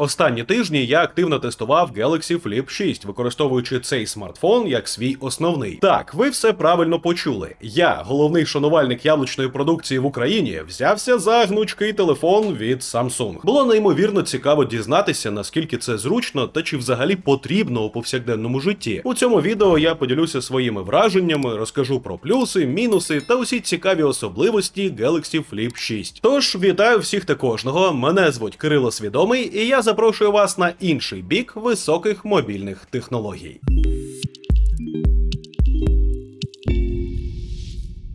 Останні тижні я активно тестував Galaxy Flip 6, використовуючи цей смартфон як свій основний. Так, ви все правильно почули. Я, головний шанувальник яблучної продукції в Україні, взявся за гнучкий телефон від Samsung. Було неймовірно цікаво дізнатися, наскільки це зручно та чи взагалі потрібно у повсякденному житті. У цьому відео я поділюся своїми враженнями, розкажу про плюси, мінуси та усі цікаві особливості Galaxy Flip 6. Тож вітаю всіх та кожного. Мене звуть Кирило Свідомий, і я запрошую вас на інший бік високих мобільних технологій.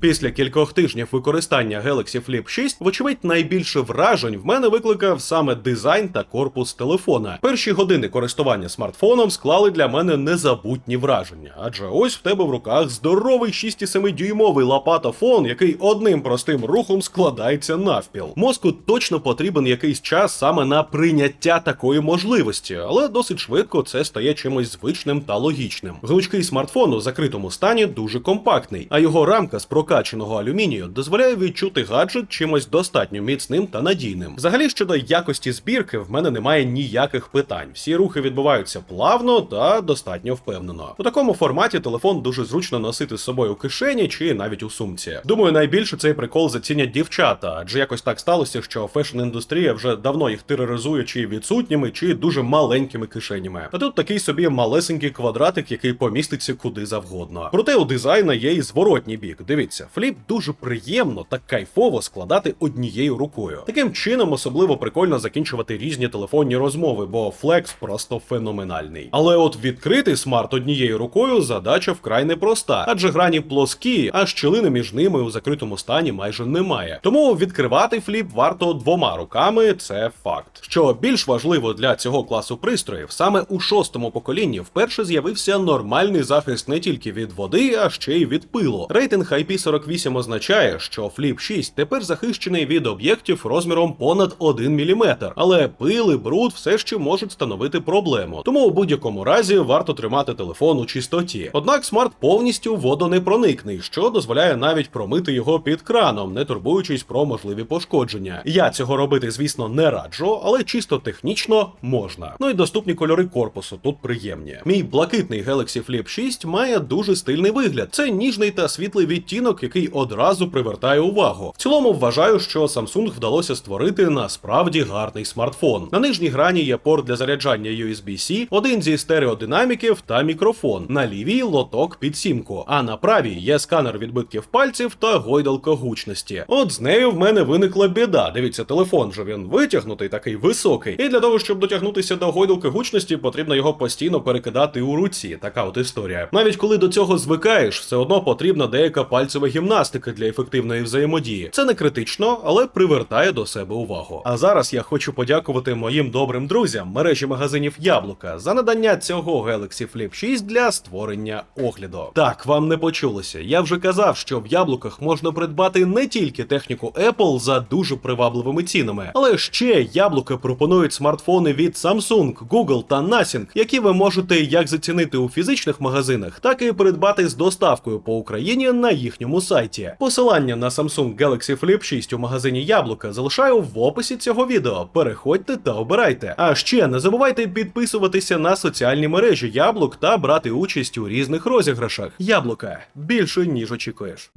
Після кількох тижнів використання Galaxy Flip 6, вочевидь, найбільше вражень в мене викликав саме дизайн та корпус телефона. Перші години користування смартфоном склали для мене незабутні враження, адже ось в тебе в руках здоровий 6,7 дюймовий лопатофон, який одним простим рухом складається навпіл. Мозку точно потрібен якийсь час саме на прийняття такої можливості, але досить швидко це стає чимось звичним та логічним. Гнучкий смартфон у закритому стані дуже компактний, а його рамка з прокаченого алюмінію дозволяє відчути гаджет чимось достатньо міцним та надійним. Взагалі щодо якості збірки, в мене немає ніяких питань. Всі рухи відбуваються плавно та достатньо впевнено. У такому форматі телефон дуже зручно носити з собою у кишені чи навіть у сумці. Думаю, найбільше цей прикол зацінять дівчата, адже якось так сталося, що фешн-індустрія вже давно їх тероризує чи відсутніми, чи дуже маленькими кишенями. А тут такий собі малесенький квадратик, який поміститься куди завгодно. Проте у дизайна є і зворотній бік. Дивіться, фліп дуже приємно та кайфово складати однією рукою. Таким чином особливо прикольно закінчувати різні телефонні розмови, бо флекс просто феноменальний. Але от відкрити смарт однією рукою задача вкрай непроста, адже грані плоскі, а щілини між ними у закритому стані майже немає. Тому відкривати фліп варто двома руками, це факт. Що більш важливо для цього класу пристроїв, саме у шостому поколінні вперше з'явився нормальний захист не тільки від води, а ще й від пилу. Рейтинг IP48 означає, що Flip 6 тепер захищений від об'єктів розміром понад 1 мм, але пил і бруд все ще можуть становити проблему. Тому у будь-якому разі варто тримати телефон у чистоті. Однак смарт повністю водонепроникний, що дозволяє навіть промити його під краном, не турбуючись про можливі пошкодження. Я цього робити, звісно, не раджу, але чисто технічно можна. Ну і доступні кольори корпусу тут приємні. Мій блакитний Galaxy Flip 6 має дуже стильний вигляд. Це ніжний та світлий відтінок, який одразу привертає увагу. В цілому вважаю, що Samsung вдалося створити насправді гарний смартфон. На нижній грані є порт для заряджання USB-C, один зі стереодинаміків та мікрофон. На лівій лоток під сімку, а на правій є сканер відбитків пальців та гойдалка гучності. От з нею в мене виникла біда. Дивіться, телефон же він витягнутий, такий високий. І для того, щоб дотягнутися до гойдалки гучності, потрібно його постійно перекидати у руці. Така от історія. Навіть коли до цього звикаєш, все одно потрібна деяка пальцева гімнастика для ефективної взаємодії. Це не критично, але привертає до себе увагу. А зараз я хочу подякувати моїм добрим друзям мережі магазинів Яблука за надання цього Galaxy Flip 6 для створення огляду. Так, вам не почулося. Я вже казав, що в яблуках можна придбати не тільки техніку Apple за дуже привабливими цінами, але ще яблука пропонують смартфони від Samsung, Google та Nothing, які ви можете як зацінити у фізичних магазинах, так і придбати з доставкою по Україні на їхньому сайті. Посилання на Samsung Galaxy Flip 6 у магазині Яблука залишаю в описі цього відео. Переходьте та обирайте. А ще не забувайте підписуватися на соціальні мережі Яблук та брати участь у різних розіграшах. Яблука більше ніж очікуєш.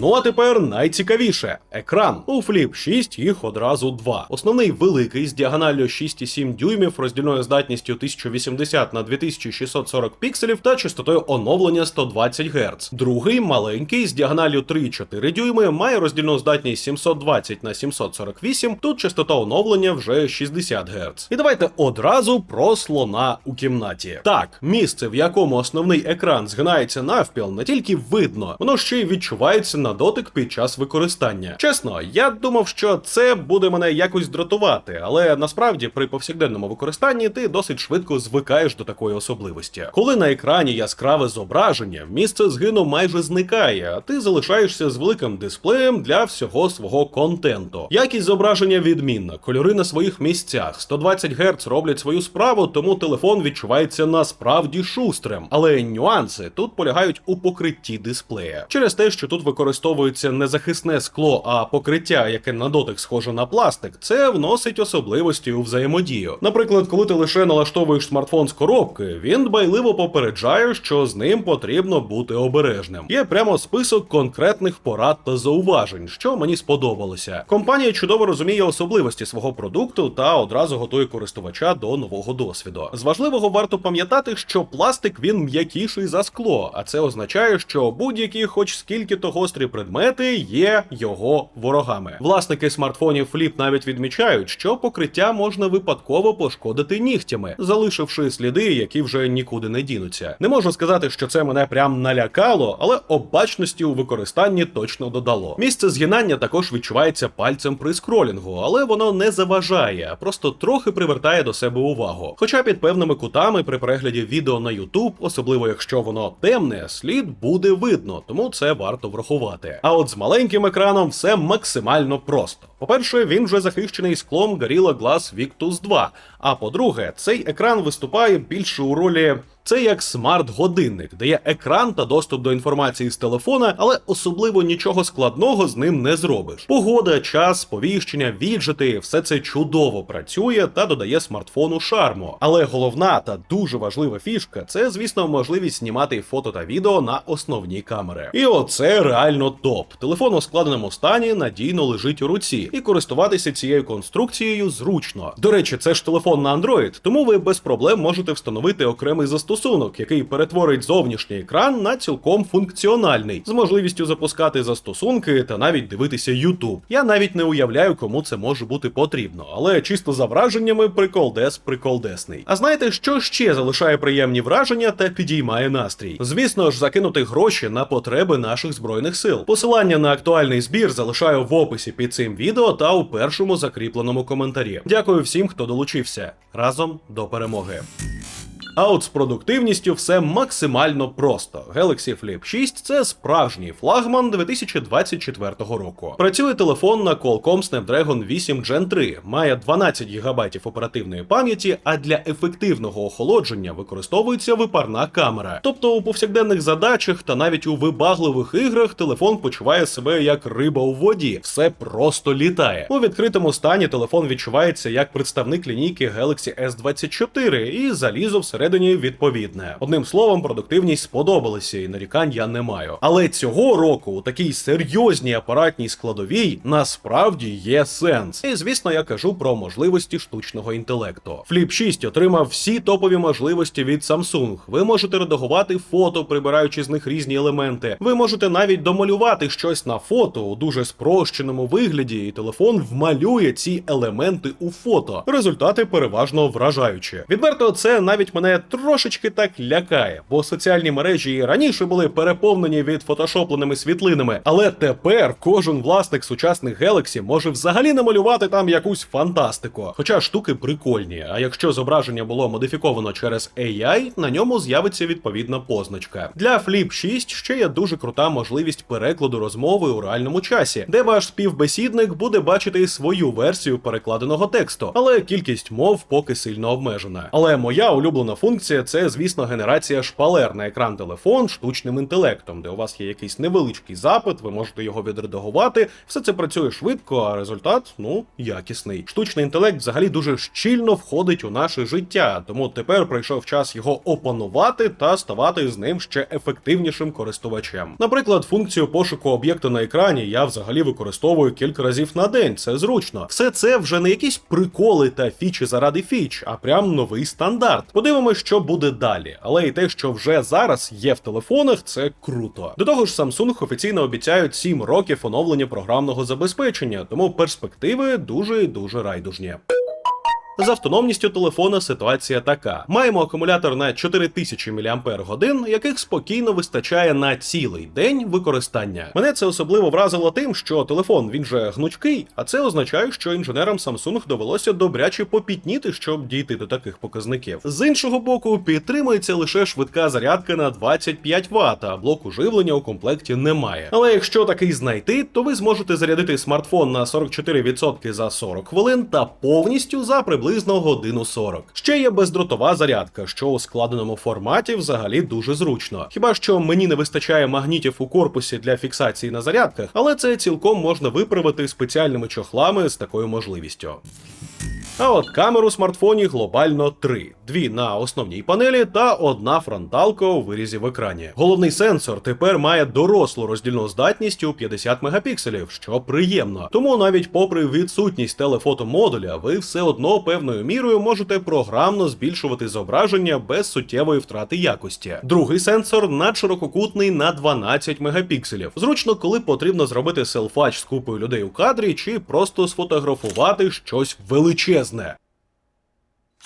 Ну а тепер найцікавіше екран. У Flip 6 їх одразу два. Основний великий з діагоналлю 6,7 дюймів, роздільною здатністю 1080 на 2640 пікселів та частотою оновлення 120 Гц. Другий маленький з діагоналлю 3,4 дюйми, має роздільну здатність 720 на 748, тут частота оновлення вже 60 Гц. І давайте одразу про слона у кімнаті. Так, місце, в якому основний екран згинається навпіл, не тільки видно, воно ще й відчувається на дотик під час використання. Чесно, я думав, що це буде мене якось дратувати, але насправді при повсякденному використанні ти досить швидко звикаєш до такої особливості. Коли на екрані яскраве зображення, місце згину майже зникає, а ти залишаєшся з великим дисплеєм для всього свого контенту. Якість зображення відмінна, кольори на своїх місцях, 120 Гц роблять свою справу, тому телефон відчувається насправді шустрим. Але нюанси тут полягають у покритті дисплея через те, що тут використовується використовується не захисне скло, а покриття, яке на дотик схоже на пластик, це вносить особливості у взаємодію. Наприклад, коли ти лише налаштовуєш смартфон з коробки, він дбайливо попереджає, що з ним потрібно бути обережним. Є прямо список конкретних порад та зауважень, що мені сподобалося. Компанія чудово розуміє особливості свого продукту та одразу готує користувача до нового досвіду. З важливого варто пам'ятати, що пластик він м'якіший за скло, а це означає, що будь-які, хоч скільки то гострі предмети, є його ворогами. Власники смартфонів Flip навіть відмічають, що покриття можна випадково пошкодити нігтями, залишивши сліди, які вже нікуди не дінуться. Не можу сказати, що це мене прям налякало, але обачності у використанні точно додало. Місце згинання також відчувається пальцем при скролінгу, але воно не заважає, а просто трохи привертає до себе увагу. Хоча під певними кутами при перегляді відео на YouTube, особливо якщо воно темне, слід буде видно, тому це варто врахувати. А от з маленьким екраном все максимально просто. По-перше, він вже захищений склом Gorilla Glass Victus 2. А по-друге, цей екран виступає більше у ролі. Це як смарт-годинник, де є екран та доступ до інформації з телефона, але особливо нічого складного з ним не зробиш. Погода, час, сповіщення, віджити все це чудово працює та додає смартфону шарму. Але головна та дуже важлива фішка це, звісно, можливість знімати фото та відео на основні камери. І оце реально топ. Телефон у складеному стані надійно лежить у руці, і користуватися цією конструкцією зручно. До речі, це ж телефон на Android, тому ви без проблем можете встановити окремий застосунок, який перетворить зовнішній екран на цілком функціональний, з можливістю запускати застосунки та навіть дивитися YouTube. Я навіть не уявляю, кому це може бути потрібно, але чисто за враженнями приколдес приколдесний. А знаєте, що ще залишає приємні враження та підіймає настрій? Звісно ж, закинути гроші на потреби наших збройних сил. Посилання на актуальний збір залишаю в описі під цим відео та у першому закріпленому коментарі. Дякую всім, хто долучився. Разом до перемоги. А от з продуктивністю все максимально просто. Galaxy Flip 6 це справжній флагман 2024 року. Працює телефон на Qualcomm Snapdragon 8 Gen 3, має 12 ГБ оперативної пам'яті, а для ефективного охолодження використовується випарна камера. Тобто у повсякденних задачах та навіть у вибагливих іграх телефон почуває себе як риба у воді, все просто літає. У відкритому стані телефон відчувається як представник лінійки Galaxy S24 і залізо всередині відповідне. Одним словом, продуктивність сподобалася, і нарікань я не маю. Але цього року у такій серйозній апаратній складовій насправді є сенс. І звісно, я кажу про можливості штучного інтелекту. Flip 6 отримав всі топові можливості від Samsung. Ви можете редагувати фото, прибираючи з них різні елементи. Ви можете навіть домалювати щось на фото у дуже спрощеному вигляді, і телефон вмалює ці елементи у фото. Результати переважно вражаючі. Відверто, це навіть мене трошечки так лякає, бо соціальні мережі і раніше були переповнені від фотошопленими світлинами, але тепер кожен власник сучасних Galaxy може взагалі намалювати там якусь фантастику. Хоча штуки прикольні. А якщо зображення було модифіковано через AI, на ньому з'явиться відповідна позначка. Для Flip 6 ще є дуже крута можливість перекладу розмови у реальному часі, де ваш співбесідник буде бачити свою версію перекладеного тексту, але кількість мов поки сильно обмежена. Але моя улюблена функція це, звісно, генерація шпалер на екран телефон штучним інтелектом, де у вас є якийсь невеличкий запит, ви можете його відредагувати. Все це працює швидко, а результат ну якісний. Штучний інтелект взагалі дуже щільно входить у наше життя, тому тепер прийшов час його опанувати та ставати з ним ще ефективнішим користувачем. Наприклад, функцію пошуку об'єкту на екрані я взагалі використовую кілька разів на день. Це зручно. Все це вже не якісь приколи та фічі заради фіч, а прям новий стандарт. Подивимось, що буде далі. Але і те, що вже зараз є в телефонах, це круто. До того ж, Samsung офіційно обіцяють 7 років оновлення програмного забезпечення, тому перспективи дуже і дуже райдужні. З автономністю телефона ситуація така: маємо акумулятор на 4000 мАч, яких спокійно вистачає на цілий день використання. Мене це особливо вразило тим, що телефон він же гнучкий, а це означає, що інженерам Samsung довелося добряче попітніти, щоб дійти до таких показників. З іншого боку, підтримується лише швидка зарядка на 25 Вт, а блоку живлення у комплекті немає. Але якщо такий знайти, то ви зможете зарядити смартфон на 44% за 40 хвилин та повністю за приблизно приблизно годину 40. Ще є бездротова зарядка, що у складеному форматі взагалі дуже зручно. Хіба що мені не вистачає магнітів у корпусі для фіксації на зарядках, але це цілком можна виправити спеціальними чохлами з такою можливістю. А от камер у смартфоні глобально три: дві на основній панелі та одна фронталка у вирізі в екрані. Головний сенсор тепер має дорослу роздільну здатність у 50 мегапікселів, що приємно. Тому навіть попри відсутність телефотомодуля, ви все одно певною мірою можете програмно збільшувати зображення без суттєвої втрати якості. Другий сенсор надширококутний на 12 мегапікселів. Зручно, коли потрібно зробити селфач з купою людей у кадрі, чи просто сфотографувати щось величезне величезне.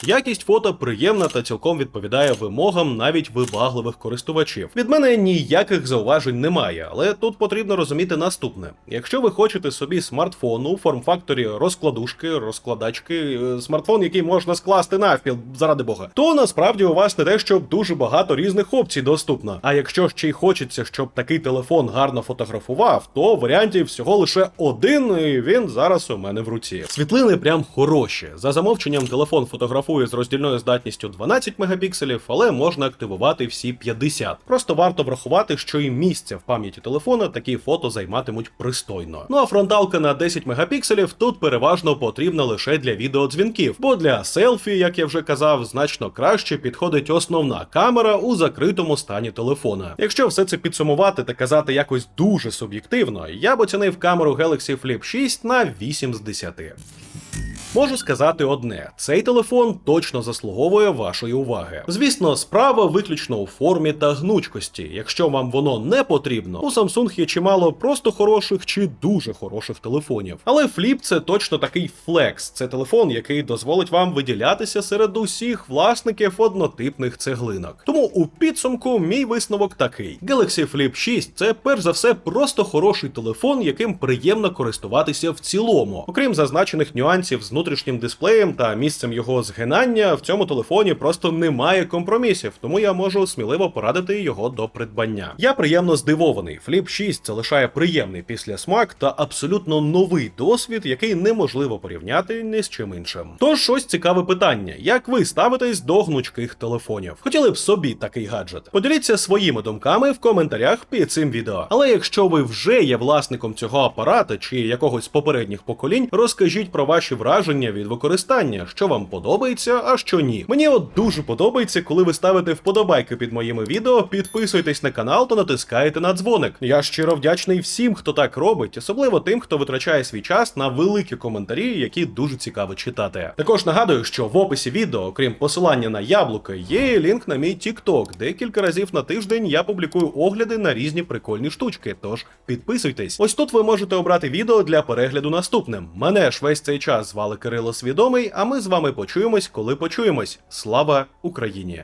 Якість фото приємна та цілком відповідає вимогам навіть вибагливих користувачів. Від мене ніяких зауважень немає, але тут потрібно розуміти наступне: якщо ви хочете собі смартфон у форм-факторі розкладушки, розкладачки, е, смартфон, який можна скласти навпіл, заради Бога, то насправді у вас не те, щоб дуже багато різних опцій доступно. А якщо ще й хочеться, щоб такий телефон гарно фотографував, то варіантів всього лише один, і він зараз у мене в руці. Світлини прям хороші. За замовченням телефон фотографує з роздільною здатністю 12 мегапікселів, але можна активувати всі 50. Просто варто врахувати, що і місця в пам'яті телефона такі фото займатимуть пристойно. Ну а фронталка на 10 мегапікселів тут переважно потрібна лише для відеодзвінків, бо для селфі, як я вже казав, значно краще підходить основна камера у закритому стані телефона. Якщо все це підсумувати та казати якось дуже суб'єктивно, я б оцінив камеру Galaxy Flip 6 на 8 з 10. Можу сказати одне: цей телефон точно заслуговує вашої уваги. Звісно, справа виключно у формі та гнучкості. Якщо вам воно не потрібно, у Samsung є чимало просто хороших чи дуже хороших телефонів. Але Flip це точно такий флекс. Це телефон, який дозволить вам виділятися серед усіх власників однотипних цеглинок. Тому у підсумку мій висновок такий: Galaxy Flip 6 це перш за все просто хороший телефон, яким приємно користуватися в цілому. Окрім зазначених нюансів з внутрішнім дисплеєм та місцем його згинання, в цьому телефоні просто немає компромісів, тому я можу сміливо порадити його до придбання. Я приємно здивований. Flip 6 залишає приємний післясмак та абсолютно новий досвід, який неможливо порівняти ні з чим іншим. Тож ось цікаве питання: як ви ставитесь до гнучких телефонів? Хотіли б собі такий гаджет? Поділіться своїми думками в коментарях під цим відео. Але якщо ви вже є власником цього апарата чи якогось попередніх поколінь, розкажіть про ваші враження від використання, що вам подобається, а що ні. Мені от дуже подобається, коли ви ставите вподобайки під моїми відео, підписуєтесь на канал та натискаєте на дзвоник. Я щиро вдячний всім, хто так робить, особливо тим, хто витрачає свій час на великі коментарі, які дуже цікаво читати. Також нагадую, що в описі відео, окрім посилання на яблука, є лінк на мій TikTok, де кілька разів на тиждень я публікую огляди на різні прикольні штучки. Тож підписуйтесь. Ось тут ви можете обрати відео для перегляду наступним. Мене ж весь цей час звали Кирило Свідомий, а ми з вами почуємось, коли почуємось. Слава Україні!